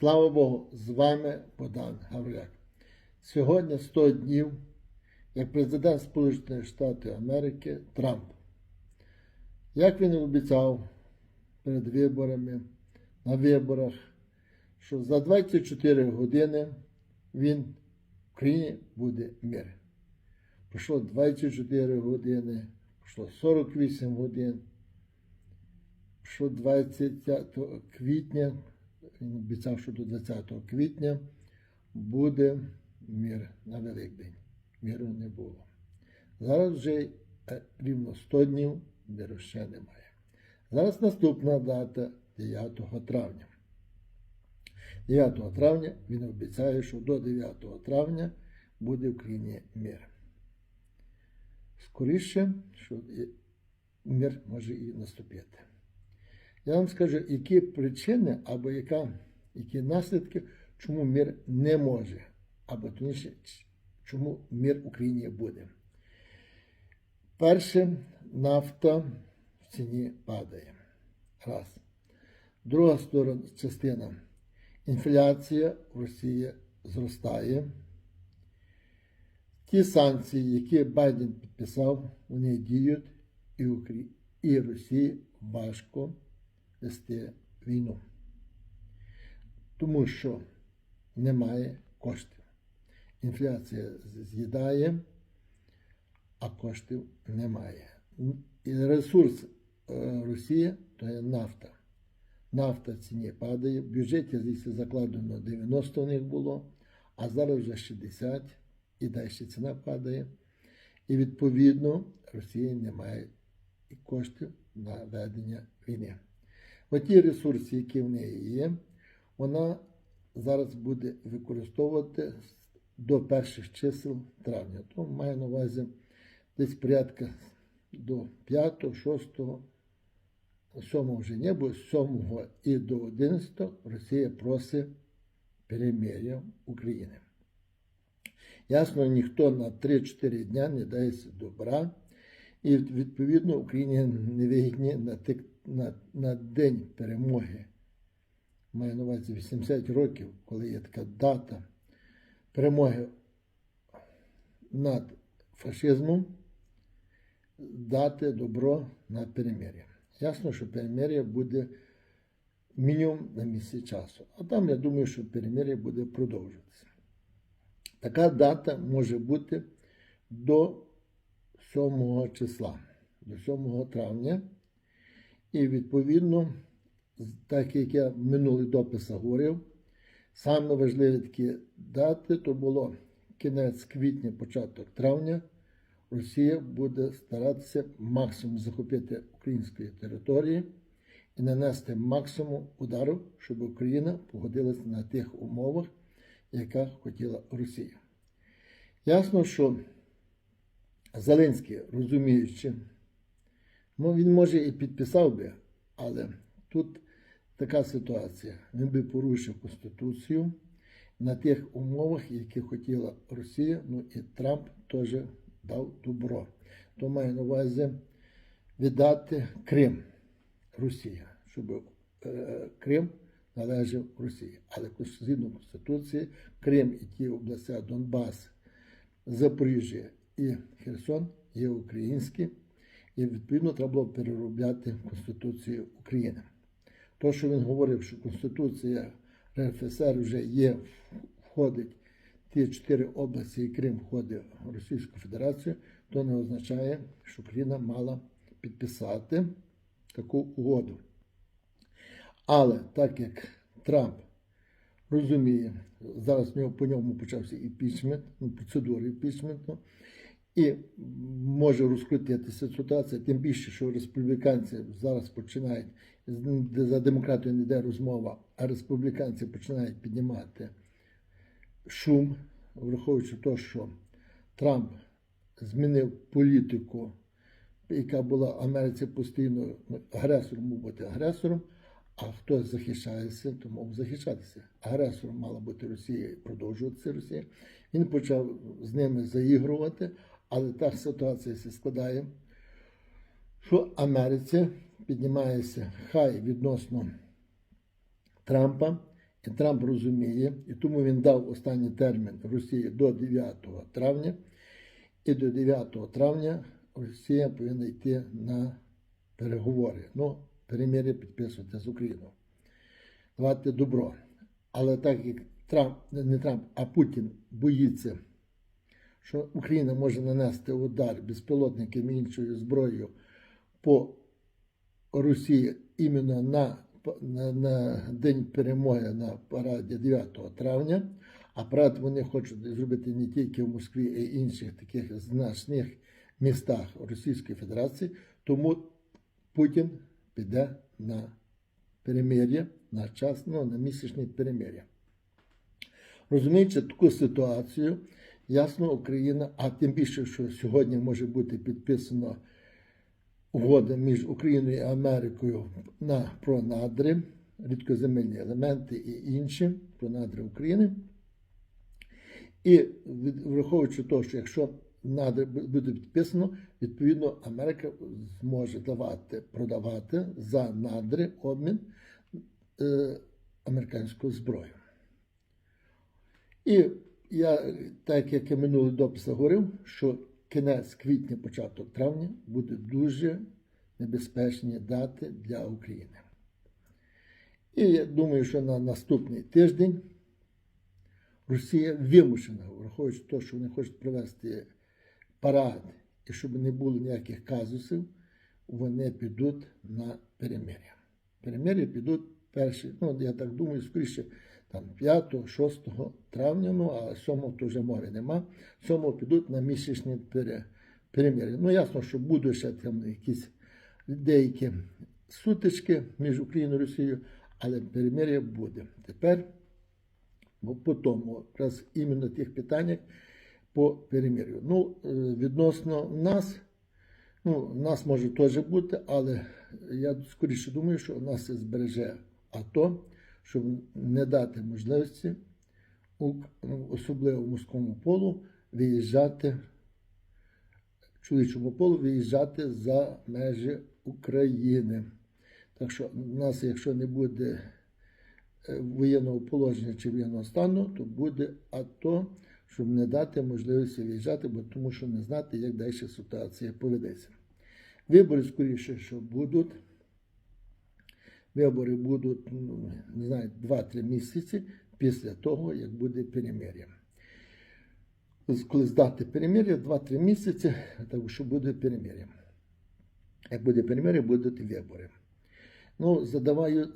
Слава Богу, з вами Богдан Гавриляк. Сьогодні 100 днів, як президент Сполучених Штатів Америки Трамп. Як він обіцяв перед виборами, на виборах, що за 24 години він в країні буде мир. Пройшло 24 години, пройшло 48 годин, що 20 квітня, він обіцяв, що до 20 квітня буде мир на Великдень. Миру не було. Зараз вже е, рівно 100 днів миру ще немає. Зараз наступна дата 9 травня. 9 травня він обіцяє, що до 9 травня буде в країні мир. Скоріше, що мир може і наступити. Я вам скажу, які причини або яка, які наслідки, чому мир не може, або точніше, чому мир в Україні буде. Перше, нафта в ціні падає. Раз. Друга сторона, частина. Інфляція в Росії зростає. Ті санкції, які Байден підписав, вони діють і, Росії важко вести війну. Тому що немає коштів. Інфляція з'їдає, а коштів немає. І ресурс е, Росії то є нафта. Нафта в ціні падає. В бюджеті звідси закладено 90 у них було, а зараз вже 60 і далі ціна падає. І відповідно Росії немає і коштів на ведення війни. Оті ресурси, які в неї є, вона зараз буде використовувати до перших чисел травня. То має на увазі десь порядка до 5, 6, 7 вже не з 7 і до 11 Росія просить перемир'я України. Ясно, ніхто на 3-4 дня не дасть добра, і відповідно Україні невигідні на тих на, на День перемоги, маю на увазі 80 років, коли є така дата перемоги над фашизмом, дати добро на перемир'я. Ясно, що перемир'я буде мінімум на місяць часу. А там я думаю, що перемир'я буде продовжуватися. Така дата може бути до 7 числа, до 7 травня. І відповідно, так як я в минулий дописах говорив, саме важливі такі дати то було кінець квітня, початок травня. Росія буде старатися максимум захопити української території і нанести максимум удару, щоб Україна погодилася на тих умовах, яка хотіла Росія. Ясно, що Зеленський, розуміючи, Ну, він може і підписав би, але тут така ситуація. Він би порушив Конституцію на тих умовах, які хотіла Росія, ну і Трамп теж дав добро. То має на увазі віддати Крим Росія, щоб е, Крим належав Росії. Але згідно Конституції, Крим і ті області Донбас, Запоріжжя і Херсон є українські. І відповідно треба було переробляти Конституцію України. То, що він говорив, що Конституція РФСР вже є, входить ті чотири області, і Крим входить в Російську Федерацію, то не означає, що Україна мала підписати таку угоду. Але так як Трамп розуміє, зараз по ньому почався імпічмент, ну, процедура імпічменту, і може розкрутитися ситуація, тим більше, що республіканці зараз починають, за демократію не йде розмова, а республіканці починають піднімати шум, враховуючи те, що Трамп змінив політику, яка була в Америці постійно ну, агресором, мав бути агресором, а хтось захищається, то мав захищатися. Агресором мала бути Росія і продовжуватися Росія. Він почав з ними заігрувати. Але та ситуація складає, що Америці піднімається хай відносно Трампа І Трамп розуміє, і тому він дав останній термін Росії до 9 травня. І до 9 травня Росія повинна йти на переговори. Ну, перемир'я підписувати з Україною. Давати добро. Але так як Трамп, не Трамп, а Путін боїться, що Україна може нанести удар безпілотниками іншою зброєю по Росії іменно на, на, на День перемоги на параді 9 травня. А парад вони хочуть зробити не тільки в Москві, а й інших таких значних містах Російської Федерації. Тому Путін піде на перемир'я, на час, ну, на місячне перемир'я. Розуміючи таку ситуацію, ясно, Україна, а тим більше, що сьогодні може бути підписано угода між Україною і Америкою на про надри, рідкоземельні елементи і інші про надри України. І враховуючи те, що якщо надри буде підписано, відповідно Америка зможе давати, продавати за надри обмін е, американською зброєю. І я, так як я минулий допис говорив, що кінець квітня, початок травня буде дуже небезпечні дати для України. І я думаю, що на наступний тиждень Росія вимушена, враховуючи те, що вони хочуть провести парад, і щоб не було ніяких казусів, вони підуть на перемир'я. Перемир'я підуть перші, ну я так думаю, скоріше там 5-6 травня, ну а 7 то вже мови нема. 7 підуть на місячні пере- перемир'я. Ну ясно, що будуть ще там якісь деякі сутички між Україною і Росією, але перемир'я буде. Тепер бо по тому, якраз іменно тих питаннях по перемир'ю. Ну, е, відносно нас, ну, нас може теж бути, але я скоріше думаю, що нас збереже АТО, щоб не дати можливості, ну, особливо морському полу, виїжджати, чоловічому полу виїжджати за межі України. Так що у нас, якщо не буде е, воєнного положення чи воєнного стану, то буде АТО, щоб не дати можливості виїжджати, бо тому що не знати, як далі ситуація поведеться. Вибори, скоріше, що будуть. Вибори будуть, ну, не знаю, 2-3 місяці після того, як буде перемир'я. Коли здати перемир'я, 2-3 місяці, так що буде перемир'я. Як буде перемир'я, будуть вибори. Ну, задаваю,